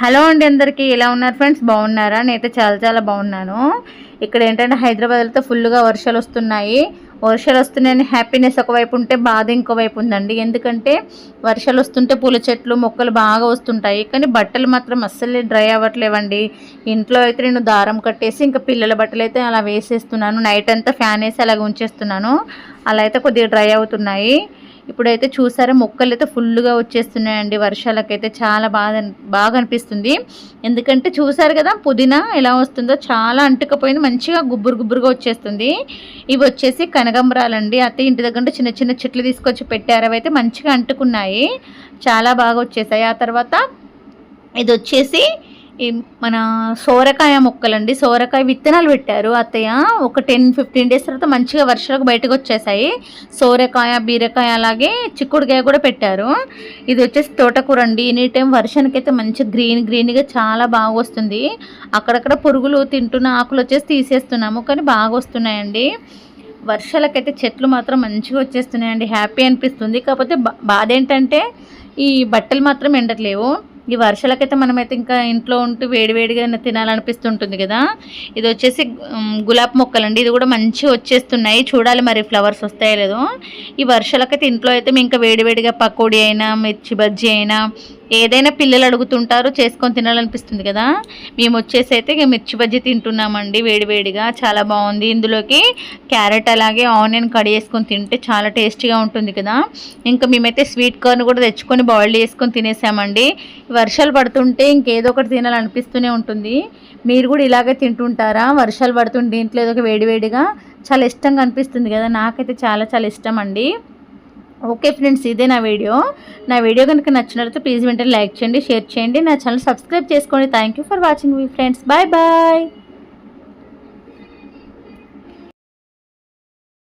Hello అండి అందరికీ ఎలా ఉన్నారు ఫ్రెండ్స్? బాగున్నారా? నేనైతే చాలా చాలా బాగున్నాను. ఇక్కడ ఏంటంటే హైదరాబాద్లో ఫుల్గా వర్షాలు వస్తున్నాయి. వర్షాలు వస్తున్నాయని హ్యాపీనెస్ ఒకవైపు ఉంటే బాధ ఇంకోవైపు ఉందండి. ఎందుకంటే వర్షాలు వస్తుంటే పూల చెట్లు మొక్కలు బాగా వస్తుంటాయి. కానీ బట్టలు మాత్రం అస్సలే డ్రై అవ్వట్లేవండి. ఇంట్లో అయితే నేను దారం కట్టేసి ఇంకా పిల్లల బట్టలు అయితే అలా వేసేస్తున్నాను. నైట్ అంతా ఫ్యాన్ వేసి అలాగ ఉంచేస్తున్నాను. అలా అయితే కొద్దిగా డ్రై అవుతున్నాయి. ఇప్పుడైతే చూసారా మొక్కలు అయితే ఫుల్గా వచ్చేస్తున్నాయండి. వర్షాలకైతే చాలా బాగా బాగా అనిపిస్తుంది. ఎందుకంటే చూసారు కదా పుదీనా ఎలా వస్తుందో చాలా అంటుకపోయింది. మంచిగా గుబ్బురు గుబ్బురుగా వచ్చేస్తుంది. ఇవి వచ్చేసి కనగంబరాలండి అయితే ఇంటి దగ్గర చిన్న చిన్న చెట్లు తీసుకొచ్చి పెట్టారు. అవి అయితే మంచిగా అంటుకున్నాయి. చాలా బాగా వచ్చేసాయి. ఆ తర్వాత ఇది వచ్చేసి మన సోరకాయ మొక్కలండి. సోరకాయ విత్తనాలు పెట్టారు అత్తయ్య. ఒక టెన్ ఫిఫ్టీన్ డేస్ తర్వాత మంచిగా వర్షాలకు బయటకు వచ్చేసాయి. సోరకాయ బీరకాయ అలాగే చిక్కుడుకాయ కూడా పెట్టారు. ఇది వచ్చేసి తోటకూర అండి. ఎనీ టైం వర్షానికైతే మంచి గ్రీన్ గ్రీన్గా చాలా బాగా వస్తుంది. అక్కడక్కడ పురుగులు తింటున్న ఆకులు వచ్చేసి తీసేస్తున్నాము. కానీ బాగా వస్తున్నాయండి. వర్షాలకైతే చెట్లు మాత్రం మంచిగా వచ్చేస్తున్నాయండి. హ్యాపీ అనిపిస్తుంది. కాకపోతే బాధ ఏంటంటే ఈ బట్టలు మాత్రం ఎండట్లేవు. ఈ వర్షాలకైతే మనమైతే ఇంకా ఇంట్లో ఉంటూ వేడివేడిగా తినాలనిపిస్తుంటుంది కదా. ఇది వచ్చేసి గులాబ్ మొక్కలండి. ఇది కూడా మంచిగా వచ్చేస్తున్నాయి. చూడాలి మరి ఫ్లవర్స్ వస్తాయో లేదో. ఈ వర్షాలకైతే ఇంట్లో అయితే మేము ఇంకా వేడివేడిగా పకోడీ అయినా మిర్చి బజ్జీ అయినా ఏదైనా పిల్లలు అడుగుతుంటారు చేసుకొని తినాలనిపిస్తుంది కదా. మేము వచ్చేసి అయితే ఇక మిర్చి బజ్జీ తింటున్నామండి వేడివేడిగా చాలా బాగుంది. ఇందులోకి క్యారెట్ అలాగే ఆనియన్ కడి వేసుకొని తింటే చాలా టేస్టీగా ఉంటుంది కదా. ఇంకా మేమైతే స్వీట్ కార్న్ కూడా తెచ్చుకొని బాయిల్ చేసుకొని తినేసామండి. వర్షాలు పడుతుంటే ఇంకేదో ఒకటి తినాలనిపిస్తూనే ఉంటుంది. మీరు కూడా ఇలాగే తింటుంటారా? వర్షాలు పడుతుంటే దీంట్లో ఏదో ఒక వేడివేడిగా చాలా ఇష్టంగా అనిపిస్తుంది కదా. నాకైతే చాలా చాలా ఇష్టం అండి. ఓకే ఫ్రెండ్స్ ఇదే నా వీడియో. నా వీడియో కనుక నచ్చినట్లయితే ప్లీజ్ వెంటనే లైక్ చేయండి షేర్ చేయండి. నా ఛానల్ సబ్స్క్రైబ్ చేసుకోండి. థ్యాంక్ యూ ఫర్ వాచింగ్ మీ ఫ్రెండ్స్ బాయ్ బాయ్